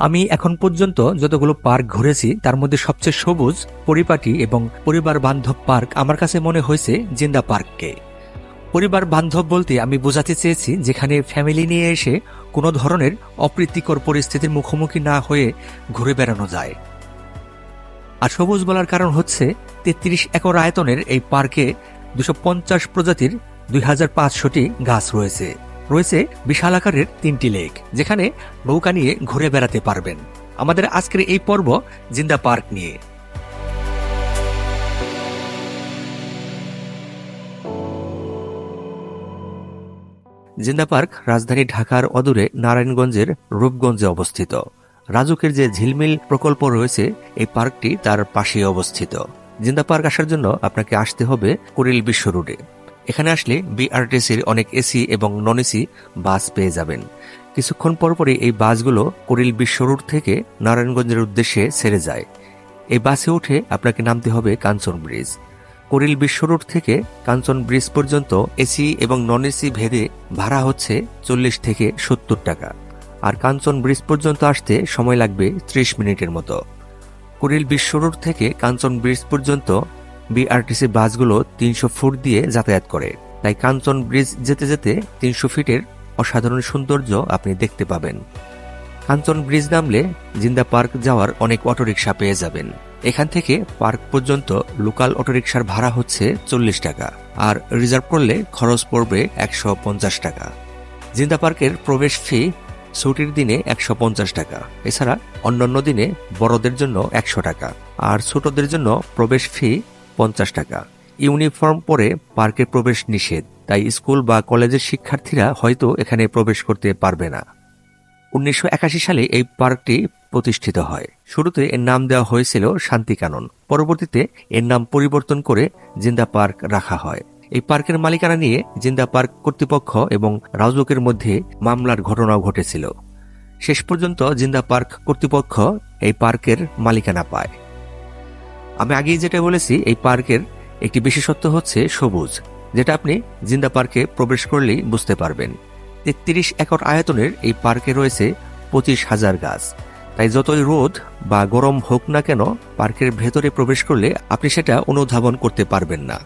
আমি এখন পর্যন্ত যতগুলো পার্ক ঘুরেছি, তার মধ্যে সবচেয়ে সবুজ, পরিপাটি এবং পরিবার বান্ধব পার্ক আমার কাছে মনে হয়েছে জিন্দা পার্ককে। পরিবার বান্ধব বলতে আমি বোঝাতে চেয়েছি যেখানে ফ্যামিলি নিয়ে এসে কোনো ধরনের অপ্রীতিকর পরিস্থিতির মুখোমুখি না হয়ে ঘুরে বেড়ানো যায়। আর সবুজ বলার কারণ হচ্ছে তেত্রিশ একর আয়তনের এই পার্কে দুশো প্রজাতির দুই গাছ রয়েছে। রয়েছে বিশাল আকারের তিনটি লেক, যেখানে নৌকা নিয়ে ঘুরে বেড়াতে পারবেন। আমাদের আজকের এই পর্ব জিন্দা পার্ক নিয়ে। জিন্দা পার্ক রাজধানী ঢাকার অদূরে নারায়ণগঞ্জের রূপগঞ্জে অবস্থিত। রাজুকের যে ঝিলমিল প্রকল্প রয়েছে, এই পার্কটি তার পাশেই অবস্থিত। জিন্দা পার্ক আসার জন্য আপনাকে আসতে হবে কুড়িল বিশ্ব রোডে। এখানে আসলে বিআরটিসির অনেক এসি এবং নন এসি বাস পেয়ে যাবেন। কিছুক্ষণ পরপরই এই বাসগুলো কুড়িল বিশ্ব রোড থেকে নারায়ণগঞ্জের উদ্দেশ্যে ছেড়ে যায়। এই বাসে উঠে আপনাকে নামতে হবে কাঞ্চন ব্রিজ। কুড়িল বিশ্ব রোড থেকে কাঞ্চন ব্রিজ পর্যন্ত এসি এবং নন এসি ভেদে ভাড়া হচ্ছে চল্লিশ থেকে সত্তর টাকা। আর কাঞ্চন ব্রিজ পর্যন্ত আসতে সময় লাগবে ত্রিশ মিনিটের মতো। কুড়িল বিশ্ব রোড থেকে কাঞ্চন ব্রিজ পর্যন্ত বিআরটিসি বাসগুলো তিনশো ফুট দিয়ে যাতায়াত করে। তাই কাঞ্চন ব্রিজ যেতে যেতে তিনশো ফিটের অসাধারণ সৌন্দর্য আপনি দেখতে পাবেন। কাঞ্চন ব্রিজ নামলে জিন্দা পার্ক যাওয়ার অনেক অটোরিকশা পেয়ে যাবেন। এখান থেকে পার্ক পর্যন্ত লোকাল অটোরিকশার ভাড়া হচ্ছে চল্লিশ টাকা আর রিজার্ভ করলে খরচ পড়বে একশো পঞ্চাশ টাকা। জিন্দা পার্কের প্রবেশ ফি ছুটির দিনে একশো পঞ্চাশ টাকা, এছাড়া অন্যান্য দিনে বড়দের জন্য একশো টাকা আর ছোটদের জন্য প্রবেশ ফি পঞ্চাশ টাকা। ইউনিফর্ম পরে পার্কে প্রবেশ নিষেধ। তাই স্কুল বা কলেজের শিক্ষার্থীরা হয়তো এখানে প্রবেশ করতে পারবে না। উনিশশো একাশি সালে এই পার্কটি প্রতিষ্ঠিত হয়। শুরুতে এর নাম দেওয়া হয়েছিল শান্তিকানন। পরবর্তীতে এর নাম পরিবর্তন করে জিন্দা পার্ক রাখা হয়। এই পার্কের মালিকানা নিয়ে জিন্দা পার্ক কর্তৃপক্ষ এবং রাজুকের মধ্যে মামলার ঘটনাও ঘটেছিল। শেষ পর্যন্ত জিন্দা পার্ক কর্তৃপক্ষ এই পার্কের মালিকানা পায়। আমি আগেই যেটা বলেছি, এই পার্কের একটি বিশেষত্ব হচ্ছে সবুজ, যেটা আপনি জিন্দা পার্কে প্রবেশ করলেই বুঝতে পারবেন। তেত্রিশ একর আয়তনের এই পার্কে রয়েছে পঁচিশ হাজার গাছ। তাই যতই রোদ বা গরম হোক না কেন, পার্কের ভেতরে প্রবেশ করলে আপনি সেটা অনুধাবন করতে পারবেন না।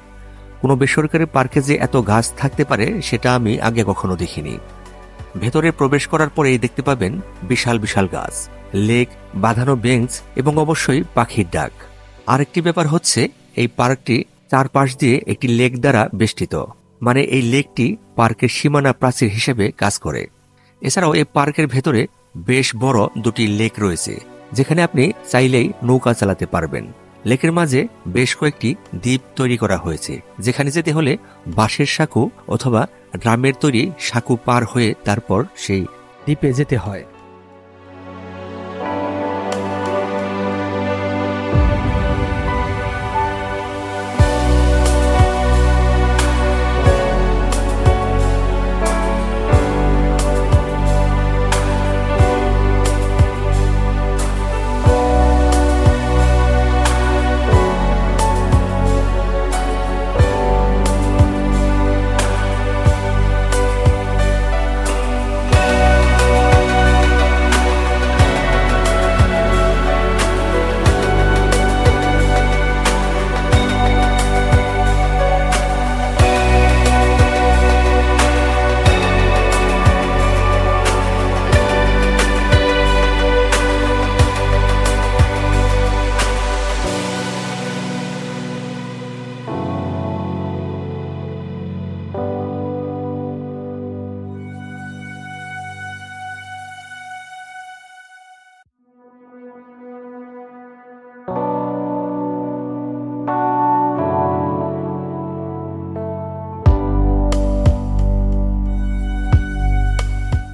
কোনো বেসরকারি পার্কে যে এত গাছ থাকতে পারে, সেটা আমি আগে কখনো দেখিনি। ভেতরে প্রবেশ করার পরেই দেখতে পাবেন বিশাল বিশাল গাছ, লেক, বাঁধানো বেঞ্চ এবং অবশ্যই পাখির ডাক। আরেকটি ব্যাপার হচ্ছে, এই পার্কটি চারপাশ দিয়ে একটি লেক দ্বারা বেষ্টিত। মানে এই লেকটি পার্কের সীমানা প্রাচীর হিসেবে কাজ করে। এছাড়াও এই পার্কের ভেতরে বেশ বড় দুটি লেক রয়েছে, যেখানে আপনি চাইলেই নৌকা চালাতে পারবেন। লেকের মাঝে বেশ কয়েকটি দ্বীপ তৈরি করা হয়েছে, যেখানে যেতে হলে বাঁশের সাঁকু অথবা ড্রামের তৈরি সাঁকু পার হয়ে তারপর সেই দ্বীপে যেতে হয়।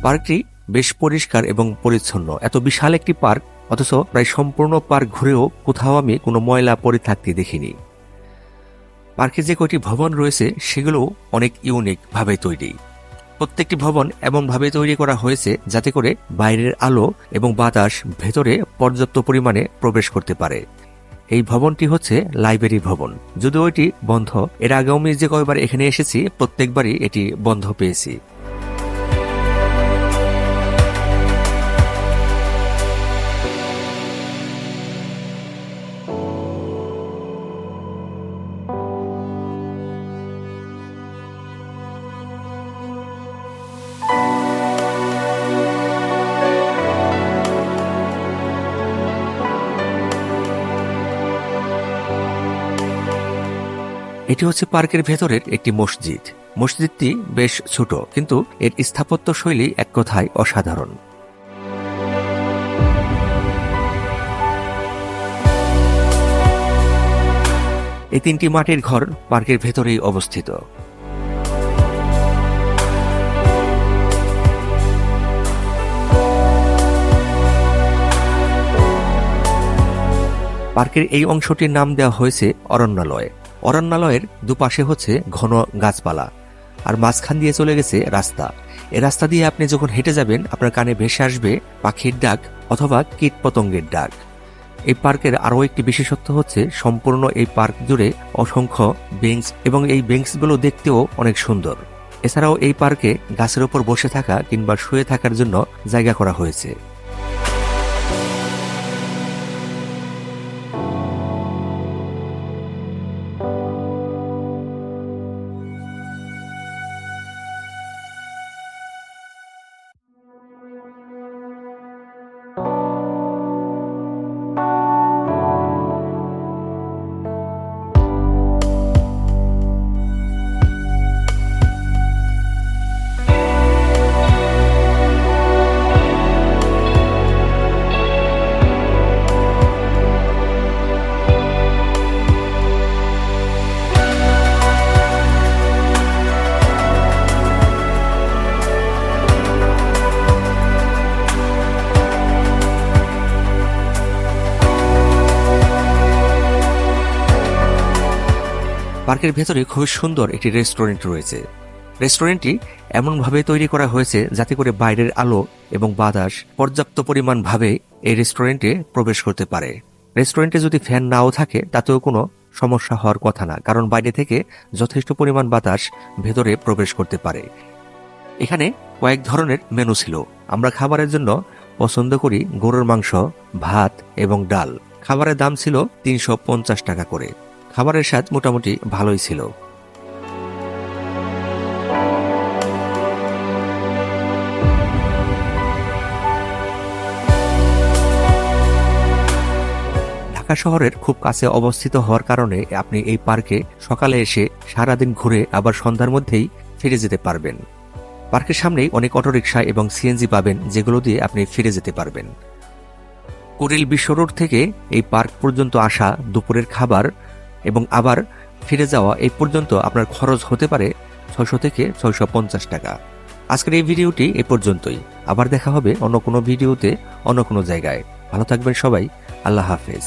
পার্কটি বেশ পরিষ্কার এবং পরিচ্ছন্ন। এত বিশাল একটি পার্ক, অথচ প্রায় সম্পূর্ণ পার্ক ঘুরেও কোথাও আমি কোনো ময়লা পড়ে থাকতে দেখিনি। পার্কে যে কয়টি ভবন রয়েছে, সেগুলোও অনেক ইউনিক ভাবে তৈরি। প্রত্যেকটি ভবন এমনভাবে তৈরি করা হয়েছে যাতে করে বাইরের আলো এবং বাতাস ভেতরে পর্যাপ্ত পরিমাণে প্রবেশ করতে পারে। এই ভবনটি হচ্ছে লাইব্রেরি ভবন। যদিও এটি বন্ধ, এর আগেও আমি যে কয়বার এখানে এসেছি, প্রত্যেকবারই এটি বন্ধ পেয়েছি। এটি হচ্ছে পার্কের ভেতরের একটি মসজিদ। মসজিদটি বেশ ছোট, কিন্তু এর স্থাপত্য শৈলী এক কথায় অসাধারণ। এই তিনটি মাটির ঘর পার্কের ভেতরেই অবস্থিত। পার্কের এই অংশটির নাম দেওয়া হয়েছে অরণ্যালয়। অরণ্যালয়ের দুপাশে হচ্ছে ঘন গাছপালা, আর মাঝখান দিয়ে চলে গেছে রাস্তা। এ রাস্তা দিয়ে আপনি যখন হেঁটে যাবেন, আপনার কানে ভেসে আসবে পাখির ডাক অথবা কীট পতঙ্গের ডাক। এই পার্কের আরও একটি বিশেষত্ব হচ্ছে সম্পূর্ণ এই পার্ক জুড়ে অসংখ্য বেঞ্চ এবং এই বেঞ্চগুলো দেখতেও অনেক সুন্দর। এছাড়াও এই পার্কে গাছের ওপর বসে থাকা কিংবা শুয়ে থাকার জন্য জায়গা করা হয়েছে। পার্কের ভেতরে খুবই সুন্দর একটি রেস্টুরেন্ট রয়েছে। রেস্টুরেন্টটি এমনভাবে তৈরি করা হয়েছে যাতে করে বাইরের আলো এবং বাতাস পর্যাপ্ত পরিমাণভাবে এই রেস্টুরেন্টে প্রবেশ করতে পারে। রেস্টুরেন্টে যদি ফ্যান নাও থাকে, তাতেও কোনো সমস্যা হওয়ার কথা না, কারণ বাইরে থেকে যথেষ্ট পরিমাণ বাতাস ভেতরে প্রবেশ করতে পারে। এখানে কয়েক ধরনের মেনু ছিল। আমরা খাবারের জন্য পছন্দ করি গরুর মাংস, ভাত এবং ডাল। খাবারের দাম ছিল তিনশো পঞ্চাশ টাকা করে। খাবারের স্বাদ মোটামুটি ভালোই ছিল। ঢাকা শহরের খুব কাছে অবস্থিত হওয়ার কারণে আপনি এই পার্কে সকালে এসে সারাদিন ঘুরে আবার সন্ধ্যার মধ্যেই ফিরে যেতে পারবেন। পার্কের সামনেই অনেক অটোরিকশা এবং সিএনজি পাবেন, যেগুলো দিয়ে আপনি ফিরে যেতে পারবেন। কুড়িল বিশ্ব রোড থেকে এই পার্ক পর্যন্ত আসা দুপুরের খাবার এবং আবার ফিরে যাওয়া এই পর্যন্ত আপনার খরচ হতে পারে ছয়শো থেকে ছয়শো পঞ্চাশ টাকা। আজকের এই ভিডিওটি এ পর্যন্তই। আবার দেখা হবে অন্য কোনো ভিডিওতে, অন্য কোনো জায়গায়। ভালো থাকবেন সবাই। আল্লাহ হাফেজ।